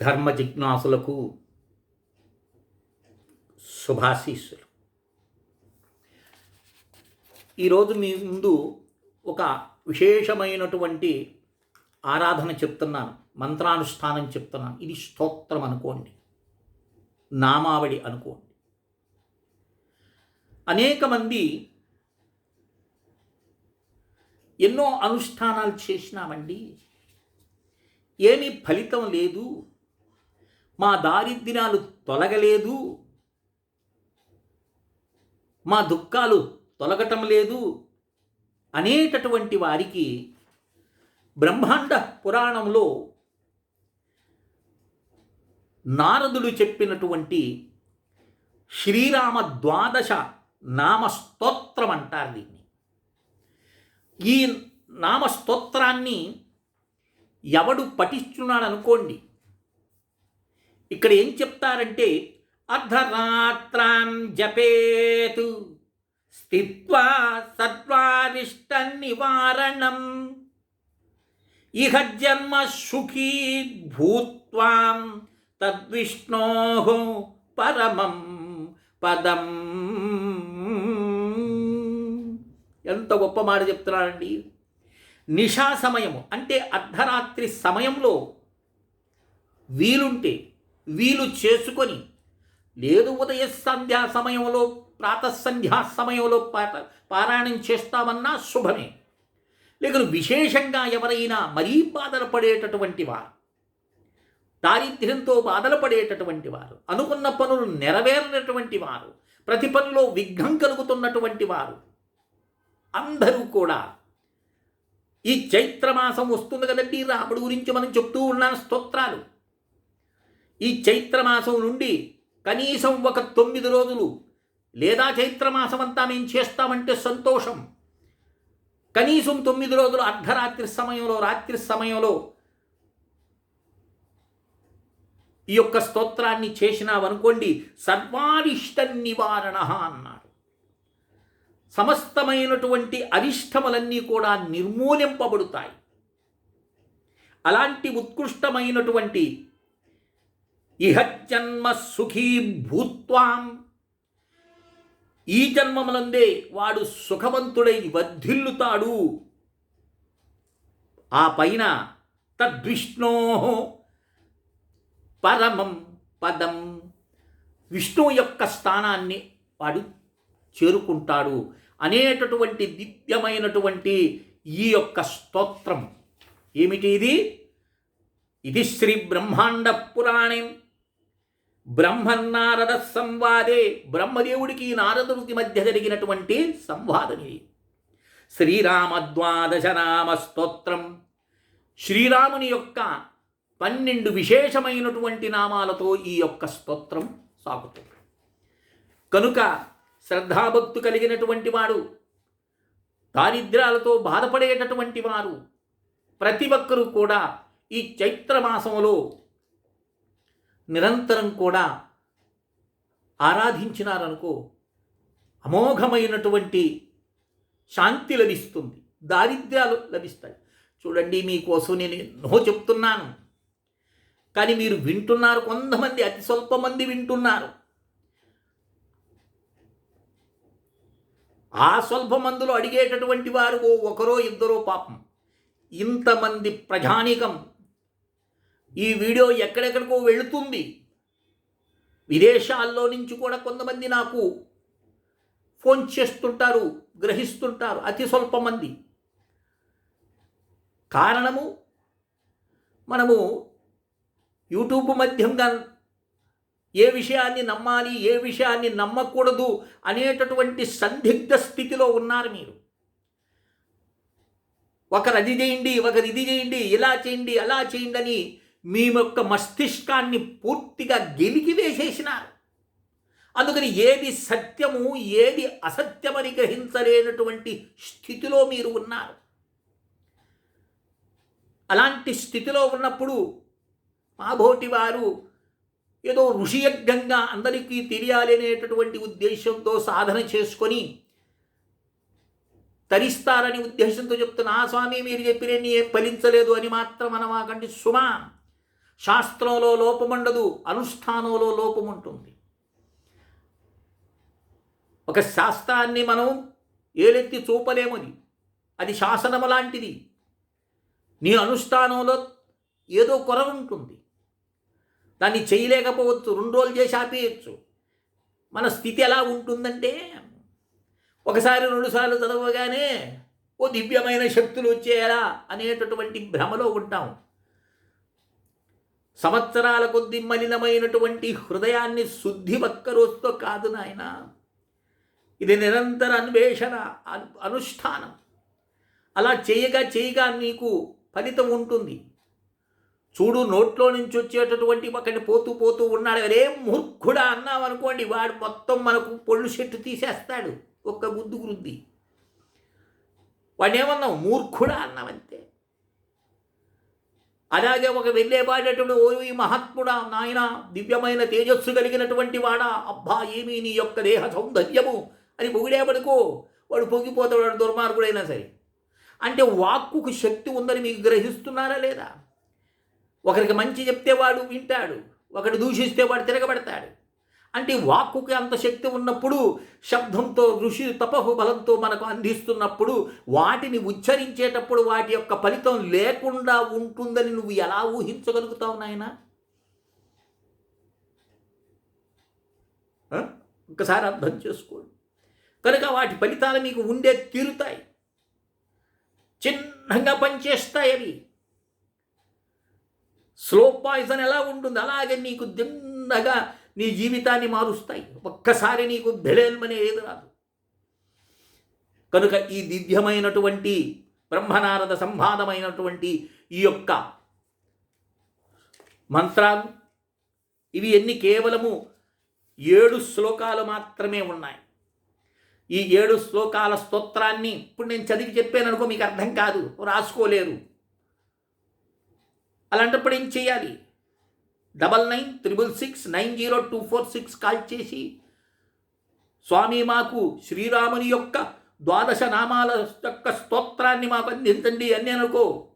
ధర్మ జిజ్ఞాసులకు శుభాశీస్సులు. ఈరోజు మీ ముందు ఒక విశేషమైనటువంటి ఆరాధన చెప్తున్నాను మంత్రానుష్ఠానం చెప్తున్నాను. ఇది స్తోత్రం అనుకోండి నామావళి అనుకోండి. అనేక మంది ఎన్నో అనుష్ఠానాలు చేసినామండి. ఏమీ ఫలితం లేదు. మా దారిద్ర్యాలు తొలగలేదు. మా దుఃఖాలు తొలగటం లేదు అనేటటువంటి వారికి బ్రహ్మాండ పురాణంలో నారదుడు చెప్పినటువంటి శ్రీరామ ద్వాదశ నామస్తోత్రం అంటారు దీన్ని. ఈ నామస్తోత్రాన్ని ఎవడు పఠిస్తున్నాడు అనుకోండి ఇక్కడ ఏం చెప్తారంటే అర్ధరాత్రాన్ జపేతు స్థిత్వా సత్వారిష్ట నివారణం ఇహ జన్మ సుఖీ భూత్వాం తద్విష్ణో పరమం పదం. ఎంత గొప్ప మాట చెప్తున్నాడండి నిషా సమయము అంటే అర్ధరాత్రి సమయంలో వీలుంటే వీలు చేసుకొని లేదు ఉదయ సంధ్యా సమయంలో ప్రాతసంధ్యా సమయంలో పాట పారాయణం చేస్తామన్నా శుభమే. లేక విశేషంగా ఎవరైనా మరీ బాధలు పడేటటువంటి వారు దారిద్ర్యంతో బాధలు పడేటటువంటి వారు అనుకున్న పనులు నెరవేరినటువంటి వారు ప్రతి పనిలో విఘ్నం కలుగుతున్నటువంటి వారు అందరూ కూడా ఈ చైత్రమాసం వస్తుంది కదండి. రాముడు గురించి మనం చెప్తూ ఉన్నాను స్తోత్రాలు. ఈ చైత్రమాసం నుండి కనీసం ఒక తొమ్మిది రోజులు లేదా చైత్రమాసం అంతా మేము చేస్తామంటే సంతోషం. కనీసం తొమ్మిది రోజులు అర్ధరాత్రి సమయంలో రాత్రి సమయంలో ఈ యొక్క స్తోత్రాన్ని చేసినావనుకోండి సర్వారిష్ట నివారణ అన్నాడు సమస్తమైనటువంటి అరిష్టములన్నీ కూడా నిర్మూలింపబడుతాయి. అలాంటి ఉత్కృష్టమైనటువంటి ఇహజన్మ సుఖీ భూత్వాం. ఈ జన్మములందే వాడు సుఖవంతుడై వర్ధిల్లుతాడు ఆ పైన తద్విష్ణో పరమం పదం. విష్ణువు యొక్క స్థానాన్ని వాడు చేరుకుంటాడు అనేటటువంటి దివ్యమైనటువంటి ఈ యొక్క స్తోత్రం. ఏమిటి ఇది? ఇది శ్రీ బ్రహ్మాండ పురాణం. బ్రహ్మన్నారద సంవాదే బ్రహ్మదేవుడికి నారదుడికి మధ్య జరిగినటువంటి సంవాదం ఇది. శ్రీరామద్వాదశ నామ స్తోత్రం శ్రీరాముని యొక్క పన్నెండు విశేషమైనటువంటి నామాలతో ఈ యొక్క స్తోత్రం సాగుతుంది. కనుక శ్రద్ధాభక్తు కలిగినటువంటి వాడు దారిద్ర్యాలతో బాధపడేటటువంటి వారు ప్రతి ఒక్కరూ కూడా ఈ చైత్రమాసంలో నిరంతరం కూడా ఆరాధించినారనుకో అమోఘమైనటువంటి శాంతి లభిస్తుంది దారిద్ర్యాలు లభిస్తాయి. చూడండి మీకోసం నేను ఎన్నో చెప్తున్నాను. కానీ మీరు వింటున్నారు కొంతమంది అతి స్వల్ప మంది వింటున్నారు. ఆ స్వల్ప మందులో అడిగేటటువంటి వారు ఒకరో ఇద్దరో పాపం. ఇంతమంది ప్రజానికం ఈ వీడియో ఎక్కడెక్కడికో వెళుతుంది. విదేశాల్లో నుంచి కూడా కొంతమంది నాకు ఫోన్ చేస్తుంటారు గ్రహిస్తుంటారు అతి స్వల్ప మంది. కారణము మనము యూట్యూబ్ మధ్యంగా ఏ విషయాన్ని నమ్మాలి ఏ విషయాన్ని నమ్మకూడదు అనేటటువంటి సందిగ్ధ స్థితిలో ఉన్నారు మీరు. ఒకరు అది చేయండి ఒకరు ఇది చేయండి ఇలా చేయండి అలా చేయండి అని మీ యొక్క మస్తిష్కాన్ని పూర్తిగా గెలికి వేసేసినారు. అందుకని ఏది సత్యము ఏది అసత్యమని గ్రహించలేనటువంటి స్థితిలో మీరు ఉన్నారు. అలాంటి స్థితిలో ఉన్నప్పుడు మాబోటి వారు ఏదో ఋషియజ్ఞంగా అందరికీ తెలియాలి అనేటటువంటి ఉద్దేశంతో సాధన చేసుకొని తరిస్తారని ఉద్దేశంతో చెప్తున్నా స్వామి మీరు చెప్పిన ఏం ఫలించలేదు అని మాత్రం అనమాకండి సుమా. శాస్త్రంలో లోపముండదు అనుష్ఠానంలో లోపముంటుంది. ఒక శాస్త్రాన్ని మనం ఏలెత్తి చూపలేమది అది. శాసనము లాంటిది. నీ అనుష్ఠానంలో ఏదో కొర ఉంటుంది దాన్ని చేయలేకపోవచ్చు రెండు రోజులు చేసి ఆపేయచ్చు. మన స్థితి ఎలా ఉంటుందంటే ఒకసారి రెండుసార్లు చదవగానే ఓ దివ్యమైన శక్తులు వచ్చేయాలా అనేటటువంటి భ్రమలో ఉంటాం సంవత్సరాల కొద్ది మలినమైనటువంటి హృదయాన్ని శుద్ధి ఒక్కరోజుతో కాదు నాయన. ఇది నిరంతర అన్వేషణ అనుష్ఠానం. అలా చేయగా చేయగా నీకు ఫలితం ఉంటుంది. చూడు నోట్లో నుంచి వచ్చేటటువంటి ఒకటి పోతూ పోతూ ఉన్నాడు. అరే మూర్ఖుడా అన్నాం అనుకోండి వాడు మొత్తం మనకు పొళ్ళు చెట్టు తీసేస్తాడు. ఒక్క గుద్దు గుద్ది. వాడేమన్నావు మూర్ఖుడా అన్నామంతే అలాగే ఒక వెళ్ళేపాడేటప్పుడు ఓ ఈ మహాత్ముడా నాయన దివ్యమైన తేజస్సు కలిగినటువంటి వాడా అబ్బా ఏమీ నీ యొక్క దేహ సౌందర్యము? అని పొగిడేపడుకో వాడు పొగిపోతాడు వాడు దుర్మార్గుడైనా సరే. అంటే వాక్కుకు శక్తి ఉందని మీకు గ్రహిస్తున్నారా లేదా? ఒకరికి మంచి చెప్తే వాడు వింటాడు ఒకటి దూషిస్తే వాడు తిరగబడతాడు. అంటే వాక్కుకి అంత శక్తి ఉన్నప్పుడు శబ్దంతో ఋషి తపహు బలంతో మనకు అందిస్తున్నప్పుడు వాటిని ఉచ్చరించేటప్పుడు వాటి యొక్క ఫలితం లేకుండా ఉంటుందని నువ్వు ఎలా ఊహించగలుగుతావు నాయన? ఒకసారి అర్థం చేసుకోండి. కనుక వాటి ఫలితాలు మీకు ఉండే తీరుతాయి. చిన్నగా పనిచేస్తాయి అవి. స్లో పాయిజన్ ఎలా ఉంటుంది? అలాగే నీకు దిన్నగా నీ జీవితాన్ని మారుస్తాయి. ఒక్కసారి నీకు బెలేల్మనే ఏది రాదు. కనుక ఈ దివ్యమైనటువంటి బ్రహ్మనారద సంవాదమైనటువంటి ఈ యొక్క మంత్రాలు ఇవి ఎన్ని కేవలము ఏడు శ్లోకాలు మాత్రమే ఉన్నాయి. ఈ ఏడు శ్లోకాల స్తోత్రాన్ని ఇప్పుడు నేను చదివి చెప్పాను అనుకో మీకు అర్థం కాదు రాసుకోలేరు. అలాంటప్పుడు ఏం చేయాలి? Double nine triple six nine zero two four six call చేసి స్వామి మాకు శ్రీరాముని యొక్క ద్వాదశ నామాల యొక్క స్తోత్రాన్ని మాకు అందించండి అని అనుకో.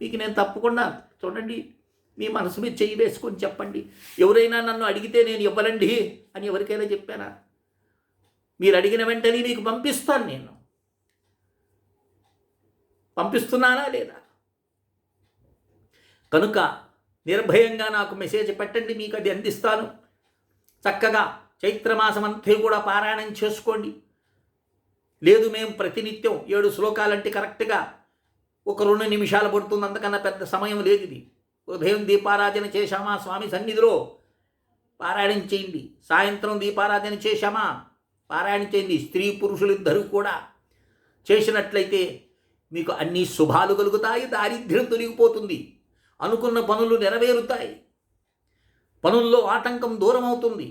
మీకు నేను తప్పకుండా చూడండి మీ మనసు మీద చేయి వేసుకొని చెప్పండి. ఎవరైనా నన్ను అడిగితే నేను ఇవ్వనండి అని ఎవరికైనా చెప్పానా? మీరు అడిగిన వెంటనే మీకు పంపిస్తాను నేను. పంపిస్తున్నానా లేదా? కనుక నిర్భయంగా నాకు మెసేజ్ పెట్టండి మీకు అది అందిస్తాను. చక్కగా చైత్రమాసం అంతా కూడా పారాయణం చేసుకోండి. లేదు మేము ప్రతినిత్యం ఏడు శ్లోకాలంటే కరెక్ట్గా ఒక రెండు నిమిషాలు పడుతుంది అంతకన్నా పెద్ద సమయం లేదు ఇది. ఉదయం దీపారాధన చేశామా? స్వామి సన్నిధిలో పారాయణం చేయండి. సాయంత్రం దీపారాధన చేశామా? పారాయణ చేయండి. స్త్రీ పురుషులిద్దరూ కూడా చేసినట్లయితే మీకు అన్ని శుభాలు కలుగుతాయి దారిద్ర్యం తొలగిపోతుంది. అనుకున్న పనులు నెరవేరుతాయి. పనుల్లో ఆటంకం దూరం అవుతుంది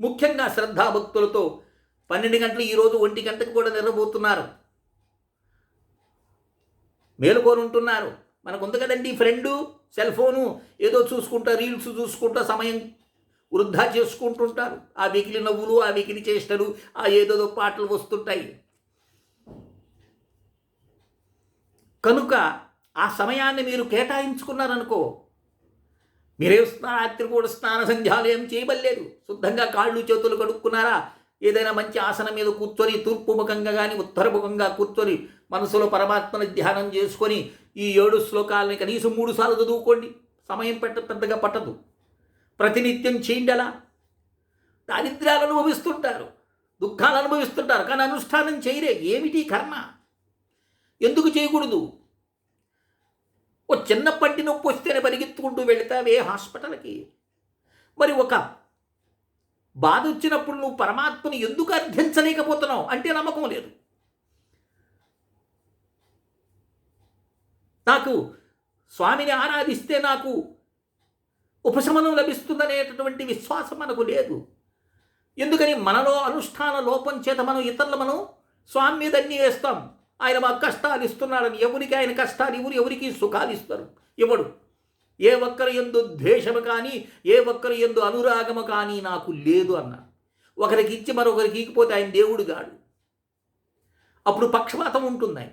ముఖ్యంగా శ్రద్ధాభక్తులతో పన్నెండు గంటలు ఈరోజు ఒంటి గంటకు కూడా నిద్రపోతున్నారు. మేలుకొని ఉంటున్నారు మనకు ఉంది కదండి ఫ్రెండు సెల్ ఫోను ఏదో చూసుకుంటా రీల్స్ చూసుకుంటా సమయం వృద్ధా చేసుకుంటుంటారు. ఆ వెకిలి నవ్వులు ఆ వెకిలి చేష్టలు ఆ ఏదేదో పాటలు వస్తుంటాయి. కనుక ఆ సమయాన్ని మీరు కేటాయించుకున్నారనుకో మీరే రాత్రి కూడా స్నాన సంధ్యాలు ఏం చేయబడలేదు. శుద్ధంగా కాళ్ళు చేతులు కడుక్కున్నారా? ఏదైనా మంచి ఆసనం మీద కూర్చొని తూర్పు ముఖంగా కానీ ఉత్తర ముఖంగా కూర్చొని మనసులో పరమాత్మను ధ్యానం చేసుకొని ఈ ఏడు శ్లోకాలని కనీసం మూడు సార్లు చదువుకోండి. సమయం పెట్ట పెద్దగా పట్టదు. ప్రతినిత్యం చేయండి అలా. దారిద్ర్యాలు అనుభవిస్తుంటారు. దుఃఖాలు అనుభవిస్తుంటారు. కానీ అనుష్ఠానం చేయరే. ఏమిటి కర్మ? ఎందుకు చేయకూడదు? ఓ చిన్న పంటి నొప్పి వస్తేనే పరిగెత్తుకుంటూ వెళతావే హాస్పిటల్కి. మరి ఒక బాధ వచ్చినప్పుడు నువ్వు పరమాత్మని ఎందుకు అర్థించలేకపోతున్నావు? అంటే నమ్మకం లేదు. నాకు స్వామిని ఆరాధిస్తే నాకు ఉపశమనం లభిస్తుందనేటటువంటి విశ్వాసం మనకు లేదు. ఎందుకని మనలో అనుష్ఠాన లోపం చేత మనం ఇతరులు మనం స్వామి మీద అన్నీ వేస్తాం ఆయన మాకు కష్టాలు ఇస్తున్నాడని ఎవరికి ఆయన కష్టాలు ఇవ్వరు ఎవరికి సుఖాలు ఇస్తారు? ఇవ్వడు ఏ ఒక్కరి ఎందు ద్వేషము కానీ ఏ ఒక్కరి ఎందు అనురాగము కానీ నాకు లేదు అన్న ఒకరికి ఇచ్చి మరొకరికి ఇకపోతే ఆయన దేవుడు కాడు. అప్పుడు పక్షపాతం ఉంటుంది ఆయన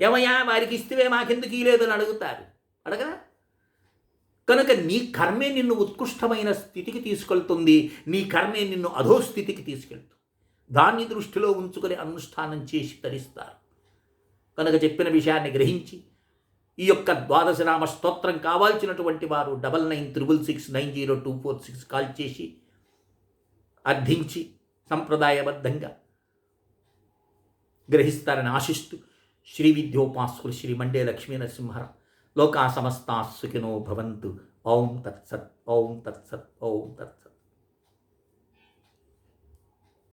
ఏమయ్యా వారికి ఇస్తే మాకెందుకు ఇలేదు అని అడుగుతారు. అడగరా? కనుక నీ కర్మే నిన్ను ఉత్కృష్టమైన స్థితికి తీసుకెళ్తుంది నీ కర్మే నిన్ను అధోస్థితికి తీసుకెళ్తుంది. దాన్ని దృష్టిలో ఉంచుకొని అనుష్ఠానం చేసి తరిస్తారు. కనుక చెప్పిన విషయాన్ని గ్రహించి ఈ యొక్క ద్వాదశనామ స్తోత్రం కావాల్సినటువంటి వారు double nine triple six nine zero two four six call చేసి అర్థించి సంప్రదాయబద్ధంగా గ్రహిస్తారని ఆశిస్తూ శ్రీ విద్యోపాస్కులు శ్రీ మండే లక్ష్మీ నరసింహ లోకా సమస్తా సుఖినో భవంతు. ఓం తత్సత్ ఓం తత్సత్ ఓం తత్సత్.